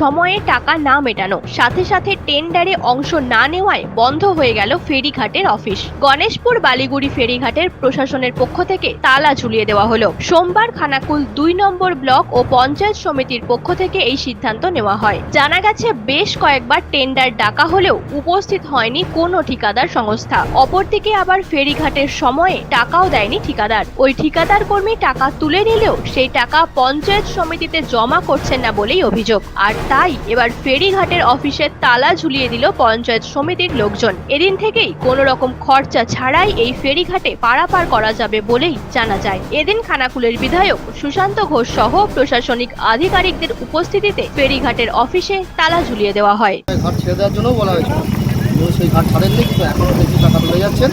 সময়ে টাকা না মেটানো। সাথে সাথে টেন্ডারে অংশ না নেওয়ায় বন্ধ হয়ে গেল ফেরিঘাটের অফিস। গণেশপুর বালিগুড়ি ফেরিঘাটের প্রশাসনের পক্ষ থেকে তালা ঝুলিয়ে দেওয়া হলো। সোমবার খানাকুল দুই নম্বর ব্লক ও পঞ্চায়েত সমিতির পক্ষ থেকে এই সিদ্ধান্ত নেওয়া হয়। জানা গেছে, বেশ কয়েকবার টেন্ডার ডাকা হলেও উপস্থিত হয়নি কোনো ঠিকাদার সংস্থা। অপরদিকে আবার ফেরিঘাটের সময়ে টাকাও দেয়নি ঠিকাদার। ওই ঠিকাদার কর্মী টাকা তুলে নিলেও সেই টাকা পঞ্চায়েত সমিতিতে জমা করছেন না বলেই অভিযোগ। আর তাই এবার ফেরিঘাটের অফিসে তালা ঝুলিয়ে দিল পঞ্চায়েত সমিতির লোকজন। এদিন থেকেই কোনো রকম খরচা ছাড়াই এই ফেরিঘাটে পারাপার করা যাবে বলেই জানা যায়। এদিন খানাকুলের বিধায়ক সুশান্ত ঘোষ সহ প্রশাসনিক আধিকারিকদের উপস্থিতিতে ফেরিঘাটের অফিসে তালা ঝুলিয়ে দেওয়া হয়। ঘাট ছেড়ে দেওয়ার জন্যও বলা হয়েছিল সেই ঘাট ছাড়েননি কিন্তু এখনও দেখি টাকা তুলে যাচ্ছেন।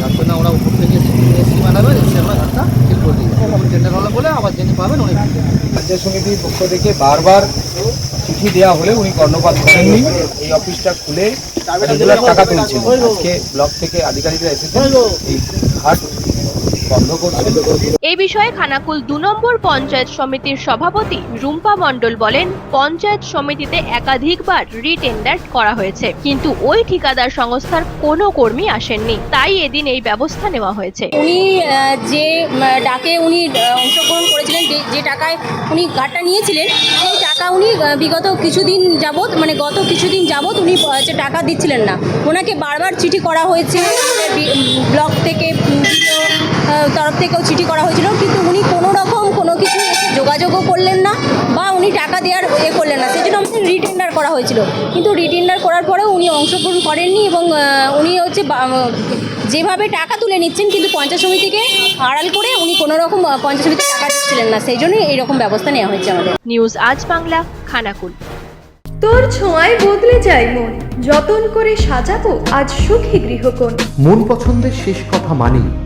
যার জন্য ওরা উপর থেকে এসি বানাবেন এসে আমরা ঘাটটা ঠিক করে দিই। উনি টেন্ডার হলে বলে আবার যিনি পাবেন উনি পাবেন। পঞ্চায়েত সমিতির পক্ষ থেকে বারবার চিঠি দেওয়া হলে উনি কর্ণপাত করেননি এই অফিসটা খুলে রেগুলার টাকা তুলছেন আজকে ব্লক থেকে আধিকারিকরা এসেছেন। এই ঘাট এই বিষয়ে খানাকুল দু নম্বর পঞ্চায়েত সমিতির সভাপতি রুম্পা মণ্ডল বলেন পঞ্চায়েত সমিতিতে একাধিকবার রিটেন্ডার করা হয়েছে কিন্তু ওই ঠিকাদার সংস্থার কোনো কর্মী আসেননি। তাই এদিন এই ব্যবস্থা নেওয়া হয়েছে। উনি যে ডাকে উনি অংশগ্রহণ করেছিলেন যে যে টাকায় উনি গাড়টা নিয়েছিলেন সেই টাকা উনি বিগত কিছুদিন যাবৎ মানে গত কিছুদিন যাবৎ উনি হচ্ছে টাকা দিচ্ছিলেন না। ওনাকে বারবার চিঠি করা হয়েছে ব্লক থেকে থেকেও চিঠি করা হয়েছিল কিন্তু উনি কোনো রকম কোনো কিছু যোগাযোগও করলেন না বা উনি টাকা দেওয়ার এ করলেন না। সেই জন্য আমাদের রিটেন্ডার করা হয়েছিল। কিন্তু রিটেন্ডার করার পরেও উনি অংশগ্রহণ করেননি এবং উনি হচ্ছে বা- যেভাবে টাকা তুলে নিচ্ছেন কিন্তু পঞ্চায়েত সমিতিকে আড়াল করে উনি কোনো রকম পঞ্চায়েত সমিতিকে টাকা দিচ্ছিলেন না। সেই জন্যই এইরকম ব্যবস্থা নেওয়া হয়েছে আমাদের। নিউজ আজ বাংলা খানাকুল। তোর ছোঁয়ায় বদলে যায় মন। যতন করে সাজাবো আজ সুখী গৃহকোণ। মন পছন্দের শেষ কথা মানি